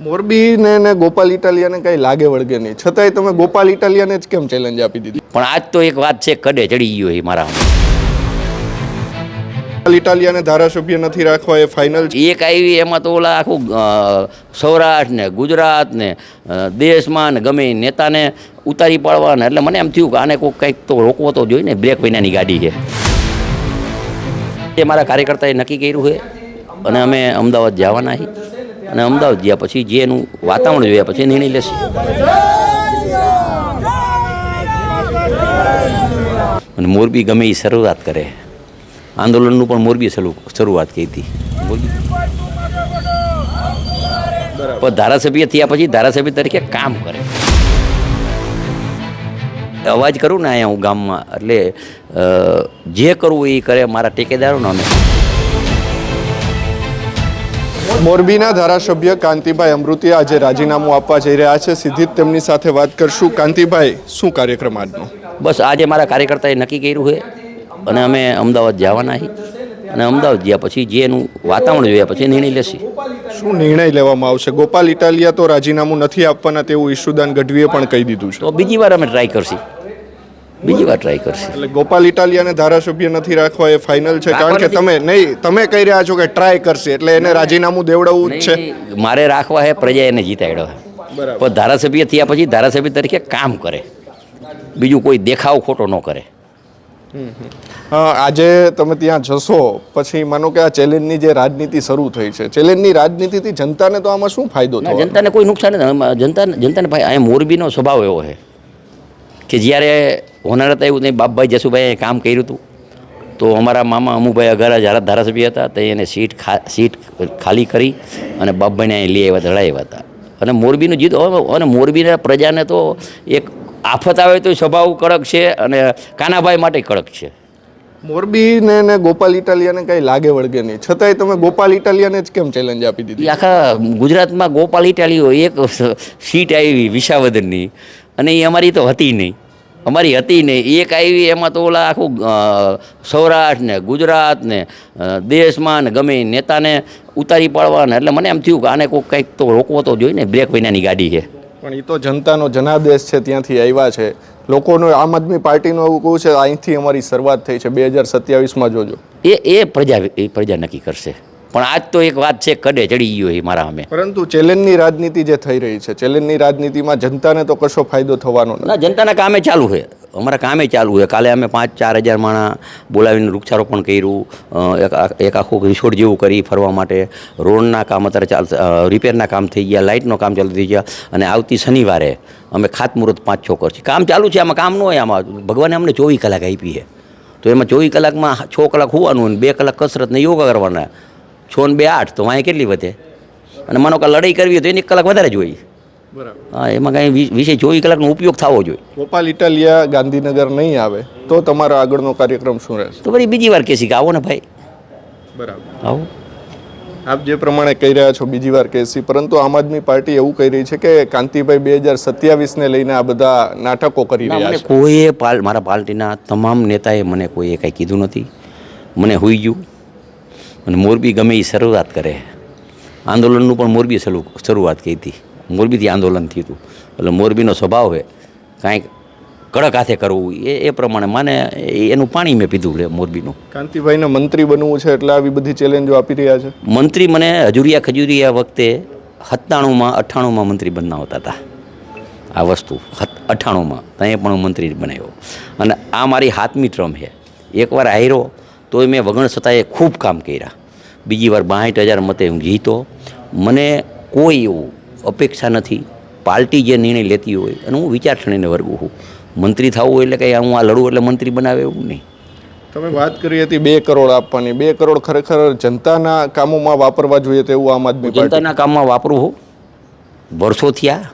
મોરબી ને ને ગોપાલ ઇટાલિયાને કઈ લાગે વળગે નહીં. છતાંય તમે ગોપાલ ઇટાલિયાને જ કેમ ચેલેન્જ આપી દીધી? પણ આજ તો એક વાત છે કડે ચડી ગયો એ મારા ગોપાલ ઇટાલિયાને ધારાસભ્ય નથી રાખવા એ ફાઇનલ છે? એક આવી એમાં તો ઓલા આખું સૌરાષ્ટ્ર ને ગુજરાત ને દેશમાં ને ગમે નેતાને ઉતારી પાડવાના. એટલે મને એમ થયું કે આને કોઈ કંઈક તો રોકવો તો જોઈએ ને બ્રેક વિનાની ગાડી છે. એ મારા કાર્યકર્તાએ નક્કી કર્યું છે. અને અમે અમદાવાદ જવાના છીએ. અને અમદાવાદ ગયા પછી જે એનું વાતાવરણ જોયા પછી નિર્ણય લેશે. અને મોરબી ગમે એ શરૂઆત કરે. આંદોલનનું પણ મોરબી શરૂ, શરૂઆત કરી હતી. પણ ધારાસભ્ય થયા પછી ધારાસભ્ય તરીકે કામ કરે. અવાજ કરું ને અહીંયા હું ગામમાં, એટલે જે કરવું એ કરે, મારા ટેકેદારોને અમે. મોરબીના ધારાસભ્ય કાંતિભાઈ અમૃતિયા આજે રાજીનામું આપવા જઈ રહ્યા છે. સીધી તેમની સાથે વાત કરશું. કાંતિભાઈ શું કાર્યક્રમ આજનો? બસ આજે મારા કાર્યકર્તાએ નક્કી કર્યું છે અને અમે અમદાવાદ જવાના છીએ. અને અમદાવાદ ગયા પછી જે એનું વાતાવરણ જોયા પછી નિર્ણય લેશે. શું નિર્ણય લેવામાં આવશે? ગોપાલ ઇટાલિયા તો રાજીનામું નથી આપવાના તેવું ઈશુદાન ગઢવીએ પણ કહી દીધું છે. તો બીજી વાર અમે ટ્રાય કરશી. બીજી વાર ટ્રાય કરશે. એટલે ગોપાલ ઇટાલિયાને ધારાસભ્ય નથી રાખવા એ ફાઇનલ છે. કારણ કે તમે નહીં તમે કહી રહ્યા છો કે ટ્રાય કરશે એટલે એને રાજીનામું દેવડાવવું જ છે. મારે રાખવા હે પ્રજા એને જીતાડ્યો હે. પણ ધારાસભ્ય થયા પછી ધારાસભ્ય તરીકે કામ કરે. બીજું કોઈ દેખાવ ખોટો ન કરે. આજે તમે ત્યાં જશો પછી માનો કે આ ચેલેન્જની જે રાજનીતિ શરૂ થઈ છે. ચેલેન્જની રાજનીતિથી જનતાને તો આમાં શું ફાયદો થાય જનતાને કોઈ નુકસાન જનતા જનતાને ભાઈ અહીંયા મોરબીનો સ્વભાવ એવો છે કે જ્યારે હોનાર હતા એવું નહીં બાપભાઈ જસુભાઈએ કામ કર્યું હતું. તો અમારા મામા અમુભાઈ અઘારા જ્યારે ધારાસભ્ય હતા તો એને સીટ ખા સીટ ખાલી કરી અને બાપભાઈને અહીં લઈ આવ્યા ધડાવ્યા હતા. અને મોરબીનું જીત અને મોરબીના પ્રજાને તો એક આફત આવે તો સ્વભાવ કડક છે અને કાનાભાઈ માટે કડક છે. મોરબી ને ગોપાલ ઇટાલિયાને કઈ લાગે વળગે નહીં. છતાંય તમે ગોપાલ ઇટાલિયાને જ કેમ ચેલેન્જ આપી દીધી? આખા ગુજરાતમાં ગોપાલ ઇટાલીઓ એક સીટ આવી વિસાવદનની અને એ અમારી તો હતી નહીં. અમારી હતી નહીં એક આવી એમાં તો ઓલા આખું સૌરાષ્ટ્ર ને ગુજરાત ને દેશમાં ને ગમે નેતાને ઉતારી પાડવાના. એટલે મને એમ થયું કે આને કોઈ કંઈક તો રોકવો તો જોઈએ ને બ્રેક વિનાની ગાડી છે. પણ એ તો જનતાનો જનાદેશ છે ત્યાંથી આવ્યા છે. લોકોનું આમ આદમી પાર્ટીનું એવું કહું છે અહીંથી અમારી શરૂઆત થઈ છે બે હજાર સત્યાવીસમાં જોજો. એ એ પ્રજા એ પ્રજા નક્કી કરશે. પણ આજ તો એક વાત છે કડે ચડી ગયો એ મારા અમે પરંતુ ચેલેન્જની રાજનીતિ જે થઈ રહી છે ચેલેન્જની રાજનીતિમાં જનતાને તો કશો ફાયદો થવાનો ના જનતાના કામે ચાલુ છે. અમારા કામે ચાલુ છે. કાલે અમે પાંચ ચાર હજાર માણા બોલાવીને વૃક્ષારોપણ કર્યું. એક એક આખું રિસોર્ટ જેવું કરી ફરવા માટે. રોડના કામ અત્યારે ચાલ રિપેરના કામ થઈ ગયા લાઇટનો કામ ચાલુ થઈ ગયા. અને આવતી શનિવારે અમે ખાતમુહૂર્ત પાંચ છ કરશે. કામ ચાલુ છે આમાં કામ ન હોય આમાં. ભગવાને અમને ચોવીસ કલાક આપી છે. તો એમાં ચોવીસ કલાકમાં છ કલાક હોવાનું અને બે કલાક કસરત ને યોગા કરવાના. છ ને બે આઠ તો અહીંયા કેટલી વધે? અને માનો કે લડાઈ કરવી હોય તો એને એક કલાક વધારે જોઈએ હા એમાં કાંઈ વિ- વિષય ચોવીસ કલાકનો ઉપયોગ થવો જોઈએ ગોપાલ ઇટાલિયા ગાંધીનગર નહીં આવે તો તમારો આગળનો કાર્યક્રમ શું રહેશે? તો પછી બીજી વાર કહેશી કે આવો ને ભાઈ. બરાબર. આવો. આપ જે પ્રમાણે કહી રહ્યા છો બીજી વાર કેસી પરંતુ આમ આદમી પાર્ટી એવું કહી રહી છે કે કાંતિભાઈ બે હજાર સત્યાવીસને લઈને આ બધા નાટકો કરી રહ્યા છે. કોઈએ પાલ મારા પાર્ટીના તમામ નેતાએ મને કોઈએ કાંઈ કીધું નથી. મને હોઈ ગયું. અને મોરબી ગમે એ શરૂઆત કરે. આંદોલનનું પણ મોરબી શરૂ શરૂઆત કરી હતી. મોરબીથી આંદોલન થયું હતું. એટલે મોરબીનો સ્વભાવ હોય કાંઈક કડક હાથે કરવું એ એ પ્રમાણે મને એનું પાણી મેં પીધું છે મોરબીનું. કાંતિભાઈને મંત્રી બનવું છે એટલે આવી બધી ચેલેન્જો આપી રહ્યા છે? મંત્રી મને હજુરિયા ખજુરિયા વખતે સત્તાણુંમાં અઠ્ઠાણુંમાં મંત્રી બનાવતા હતા. આ વસ્તુ અઠ્ઠાણુંમાં ત્યાં પણ હું મંત્રી બનાવ્યો. અને આ મારી હાથમી ટ્રમ છે એકવાર હાર્યો તોય મેં વગણ છતાં એ ખૂબ કામ કર્યા. બીજી વાર બાસઠ હજાર મતે હું જીતો. મને કોઈ એવું અપેક્ષા નથી. પાર્ટી જે નિર્ણય લેતી હોય અને હું વિચારસરણીને વર્ગું છું. મંત્રી થવું એટલે કંઈ હું આ લડું એટલે મંત્રી બનાવે એવું નહીં. તમે વાત કરી હતી બે કરોડ આપવાની. બે કરોડ ખરેખર જનતાના કામોમાં વાપરવા જોઈએ તેવું આમ આદમી જનતાના કામમાં વાપરું હું વર્ષો થયા.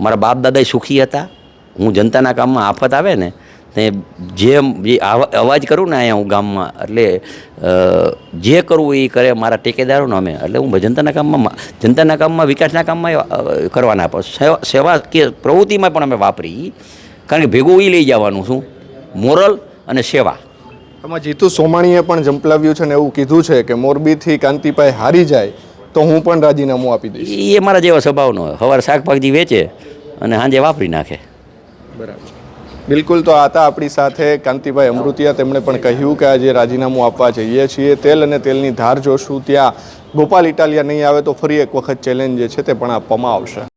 મારા બાપ દાદા સુખી હતા. હું જનતાના કામમાં આફત આવે ને જેમ જે આવા- અવાજ કરું ને અહીંયા હું ગામમાં એટલે જે કરવું એ કરે મારા ટેકેદારોને અમે. એટલે હું જનતાના કામમાં જનતાના કામમાં વિકાસના કામમાં કરવાના. પણ સેવા સેવા કે પ્રવૃત્તિમાં પણ અમે વાપરી કારણ કે ભેગું એ લઈ જવાનું છું. મોરલ અને સેવા. આમાં જીતુ સોમાણીએ પણ જંપલાવ્યું છે ને એવું કીધું છે કે મોરબીથી કાંતિભાઈ હારી જાય તો હું પણ રાજીનામું આપી દઈશ. એ મારા જેવા સ્વભાવનો હોય. સવારે શાકભાજી વેચે અને સાંજે વાપરી નાખે. બરાબર. બિલકુલ તો આતા આપણી સાથે કાંતિભાઈ અમૃતિયા તેમણે પણ કહ્યું કે આજે રાજીનામું આપવા જઈએ છીએ. તેલ અને તેલની ધાર જોશું ત્યાં ગોપાલ ઇટાલિયા નહીં આવે તો ફરી એક વખત ચેલેન્જ છે તે પણ આપવામાં આવશે.